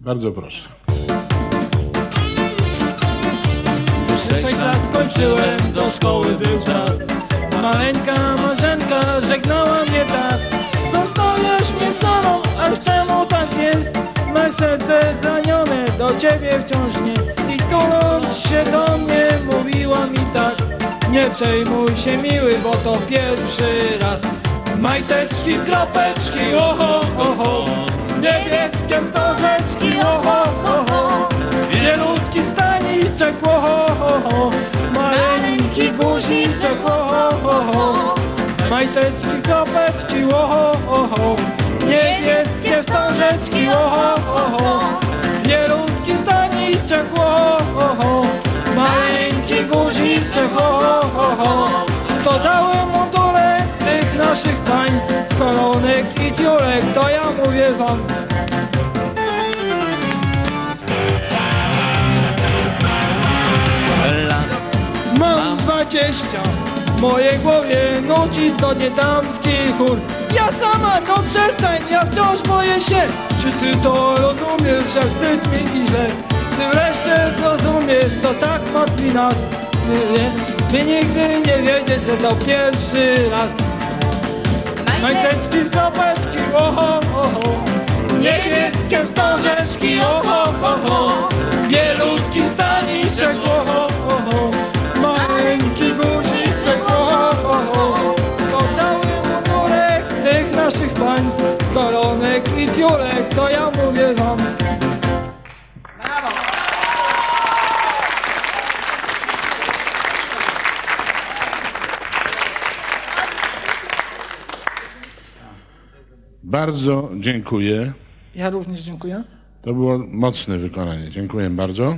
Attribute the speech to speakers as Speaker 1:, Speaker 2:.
Speaker 1: Bardzo proszę.
Speaker 2: Sześć lat skończyłem, do szkoły był czas. Maleńka marzenka żegnała mnie tak. Zostajesz mnie samą, ach czemu tak jest? Me serce zranione, do ciebie wciąż nie. I tuląc się do mnie, mówiła mi tak. Nie przejmuj się miły, bo to pierwszy raz. Majteczki, kropeczki, oho, Majteczki, kropeczki, oho, oho. Niebieskie wstążeczki, oho, oho. Wielutki staniczek, oho, oho. Maleńki guziczek, oho, oho. To cały mundurek tych naszych pań Z koronek i tiurek, to ja mówię wam. Mam dwadzieścia W mojej głowie nuci zgodnie damski chór. Ja sama, no przestań, ja wciąż boję się. Czy ty to rozumiesz, że wstyd mi i źle Ty wreszcie zrozumiesz, co tak martwi nas? Ty, nigdy nie wiedzieć, że to pierwszy raz. Majteczki, kropeczki, oho, oho. Niebieskie oho, oho pań Koronek i ciurek, to ja mówię wam
Speaker 1: Bardzo dziękuję.
Speaker 2: Ja również dziękuję
Speaker 1: To było mocne wykonanie. Dziękuję bardzo.